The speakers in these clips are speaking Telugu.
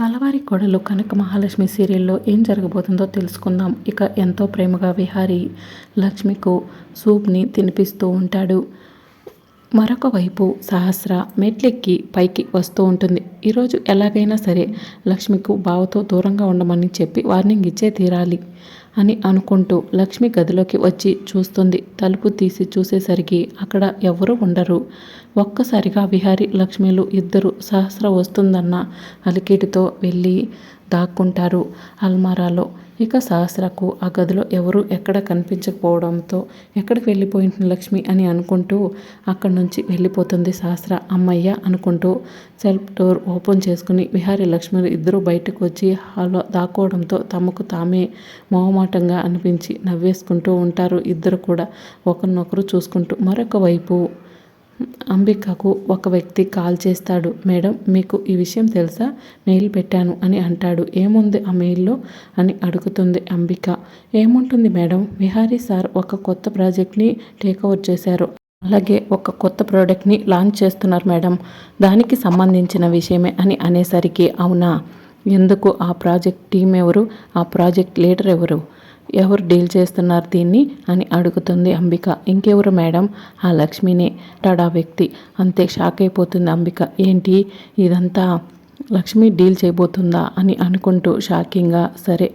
కలవారి కొడలు కనక మహాలక్ష్మి సీరియల్లో ఏం జరగబోతుందో తెలుసుకుందాం. ఇక ఎంతో ప్రేమగా విహారి లక్ష్మికు సూప్ని తినిపిస్తూ ఉంటాడు. మరొక వైపు సహస్ర మెట్లెక్కి పైకి వస్తూ ఉంటుంది. ఈరోజు ఎలాగైనా సరే లక్ష్మికు బావతో దూరంగా ఉండమని చెప్పి వార్నింగ్ ఇచ్చే తీరాలి అని అనుకుంటూ లక్ష్మి గదిలోకి వచ్చి చూస్తుంది. తలుపు తీసి చూసేసరికి అక్కడ ఎవరూ ఉండరు. ఒక్కసారిగా విహారి లక్ష్మిలు ఇద్దరు సహస్ర వస్తుందన్న అలికేటితో వెళ్ళి దాక్కుంటారు అల్మారాలో. ఇక సహస్రకు ఆ గదిలో ఎవరు ఎక్కడ కనిపించకపోవడంతో ఎక్కడికి వెళ్ళిపోయింది లక్ష్మి అని అనుకుంటూ అక్కడి నుంచి వెళ్ళిపోతుంది సహస్ర అమ్మయ్య అనుకుంటూ సెల్ఫ్ డోర్ ఓపెన్ చేసుకుని విహారీ లక్ష్మి ఇద్దరు బయటకు వచ్చి హాల్లో దాక్కోవడంతో తమకు తామే మొహమాటంగా అనిపించి నవ్వేసుకుంటూ ఉంటారు. ఇద్దరు కూడా ఒకరినొకరు చూసుకుంటూ మరొక వైపు అంబికకు ఒక వ్యక్తి కాల్ చేస్తాడు మేడం మీకు ఈ విషయం తెలుసా? మెయిల్ పెట్టాను అని అంటాడు. ఏముంది ఆ మెయిల్లో? అని అడుగుతుంది అంబిక. ఏముంటుంది మేడం? విహారీ సార్ ఒక కొత్త ప్రాజెక్ట్ని టేక్ ఓవర్ చేశారు. అలాగే ఒక కొత్త ప్రోడక్ట్ని లాంచ్ చేస్తున్నారు మేడం. దానికి సంబంధించిన విషయమే అని అనేసరికి అవునా? ఎందుకు? ఆ ప్రాజెక్ట్ టీం ఎవరు? ఆ ప్రాజెక్ట్ లీడర్ ఎవరు? ఎవరు డీల్ చేస్తున్నారు దీన్ని అని అడుగుతుంది అంబిక. ఇంకెవరు మేడం? ఆ లక్ష్మినే. టడా వ్యక్తి. అంతే షాక్ అయిపోతుంది అంబిక. ఏంటి? ఇదంతా లక్ష్మి డీల్ చేయబోతుందా అని అనుకుంటూ షాకింగ్గా సరే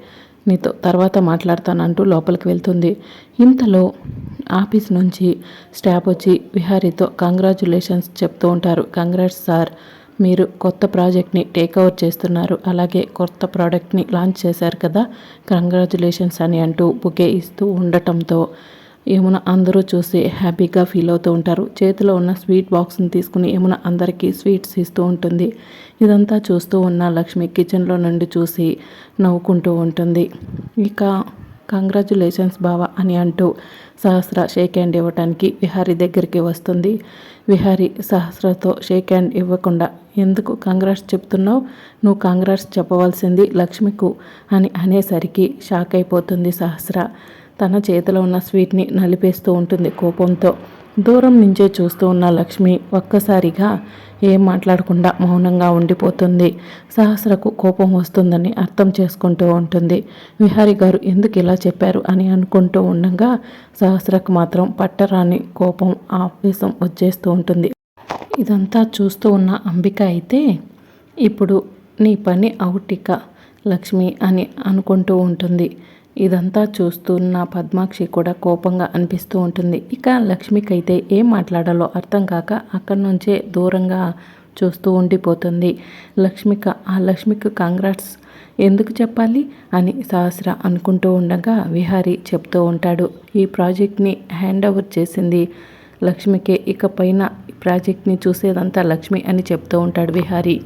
నీతో తర్వాత మాట్లాడతానంటూ లోపలికి వెళ్తుంది. ఇంతలో ఆఫీస్ నుంచి స్టాఫ్ వచ్చి విహారీతో కంగ్రాచులేషన్స్ చెప్తూ ఉంటారు. కంగ్రాట్స్ సార్ మీరు కొత్త ప్రాజెక్ట్ని టేక్ ఓవర్ చేస్తున్నారు. అలాగే కొత్త ప్రోడక్ట్ని లాంచ్ చేశారు కదా. కంగ్రాచులేషన్స్ అని అంటూ బుకే ఇస్తూ ఉండటంతో యమున అందరూ చూసి హ్యాపీగా ఫీల్ అవుతూ ఉంటారు. చేతిలో ఉన్న స్వీట్ బాక్స్ని తీసుకుని యమున అందరికీ స్వీట్స్ ఇస్తూ ఉంటుంది. ఇదంతా చూస్తూ ఉన్న లక్ష్మి కిచెన్లో నుండి చూసి నవ్వుకుంటూ ఉంటుంది. ఇక కంగ్రాచులేషన్స్ బావా అని అంటూ సహస్ర షేక్ హ్యాండ్ ఇవ్వటానికి విహారీ దగ్గరికి వస్తుంది. విహారీ సహస్రతో షేక్ హ్యాండ్ ఇవ్వకుండా ఎందుకు కంగ్రాట్స్ చెప్తున్నావు? నువ్వు కంగ్రాట్స్ చెప్పవలసింది లక్ష్మికు అని అనేసరికి షాక్ అయిపోతుంది సహస్ర. తన చేతిలో ఉన్న స్వీట్ని నలిపేస్తూ ఉంటుంది కోపంతో. దూరం నుంచే చూస్తూ ఉన్న లక్ష్మి ఒక్కసారిగా ఏం మాట్లాడకుండా మౌనంగా ఉండిపోతుంది. సహస్రకు కోపం వస్తుందని అర్థం చేసుకుంటూ ఉంటుంది. విహారి గారు ఎందుకు ఇలా చెప్పారు అని అనుకుంటూ ఉండగా సహస్రకు మాత్రం పట్టరాని కోపం ఆవేశం వచ్చేస్తూ ఉంటుంది. ఇదంతా చూస్తూ ఉన్న అంబిక అయితే ఇప్పుడు నీ పని అవుటిక లక్ష్మి అని అనుకుంటూ ఉంటుంది. ఇదంతా చూస్తున్న పద్మాక్షి కూడా కోపంగా అనిపిస్తూ ఉంటుంది. ఇక లక్ష్మికైతే ఏం మాట్లాడాలో అర్థం కాక అక్కడి నుంచే దూరంగా చూస్తూ ఉండిపోతుంది. లక్ష్మిక ఆ లక్ష్మికి కాంగ్రాట్స్ ఎందుకు చెప్పాలి అని సహస్ర అనుకుంటూ ఉండగా విహారి చెప్తూ ఉంటాడు. ఈ ప్రాజెక్ట్ని హ్యాండ్ ఓవర్ చేసింది లక్ష్మికే ఇక పైన ప్రాజెక్ట్ని చూసేదంతా లక్ష్మి అని చెప్తూ ఉంటాడు విహారీ.